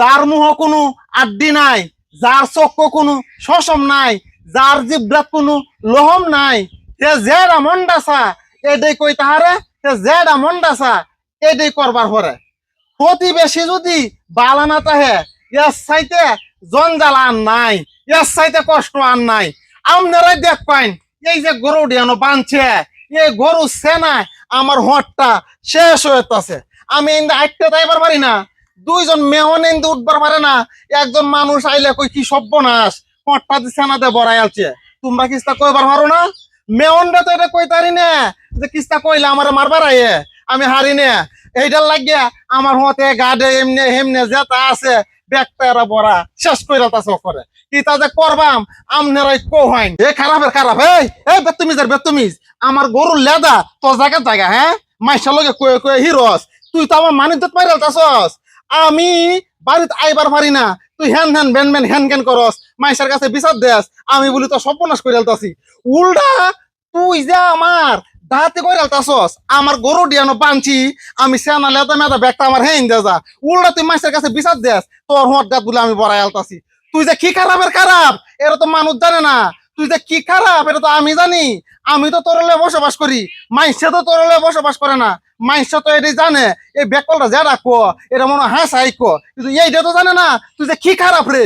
যার মুহ কোনো আড্ডি নাই, যার চক্ষ কোনো শসম নাই, যার জিব্রাত কোনো লহম নাই তে জেডা মন্ডাসা এডেই কই তাহারে তে জেডা মন্ডাসা এডেই করবার পরে। প্রতিবেশী যদি বালানা তাহে ইয়ার সাইতে জঞ্জাল আর নাই ইয়ার সাইতে কষ্ট আর নাই। আপনারাই দেখ পাইন এই যে গরু ডিয়ানো বানছে, এই গরু সেনায় আমার হটটা শেষ হইতাছে আমি ইন্দা আটতে যাইবার পারি না। দুইজন মেহন ইন্দে উঠবার পারে না, একজন মানুষ আইলে কই কি সব্যনাশ হটটা দি সেনাতে বড়াই আছে তোমরা কিস্তা কইবার পারো না? মেহনটা তো এটা কইতারি না, যে কিস্তা কইলে আমার মারবার আইয়ে আমি হারি না। এইটার লাগিয়া আমার হতে গাডে এমনি হেমনে যেটা আছে ব্যাগটা বড়া, শেষ কইরা তা করে। কি তা যে করবাম, আমনেরাই কোহাইন এ খারাপের খারাপ, এই এই বেতুমিজ আর বেতুমিজ, আমার গরুর লেদা তোর জায়গা জায়গা হ্যাঁ? মাইশার লগে কয়ে কয়ে হিরস, তুই তো আমার মানিত মারি আলতাছস আমি বাড়িতে আইবার পারি না। তুই হ্যান হ্যান বেন বেন হ্যান হ্যান করস? মাইশার কাছে বিচার দেস। আমি বলি তো সর্বনাশ করে আলতাছি। উল্টা তুই যে আমার দাঁতে করে আলতাছস, আমার গরু ডিয়ানো বানছি, আমি সেনা লেদা মেদা ব্যাগটা আমার হ্যাঁ দে যা। উল্টা তুই মাইশার কাছে বিচার দেস, তোর হট গাত বলে আমি বড়াই আলতাছি। তুই যে কি খারাপের খারাপ, এরা তো মানুষ জানে না। তুই যে কি খারাপ, এটা তো আমি জানি। আমি তো তোরলে বসবাস করি। মাইসে তো তোরলে বসবাস করে না। মাইসে তো এটাই জানে, এই বেকলটা যা রাখো এটা মনে হয় হাসাই কো কিন্তু এইটা তো জানে না, তুই যে কি খারাপ রে?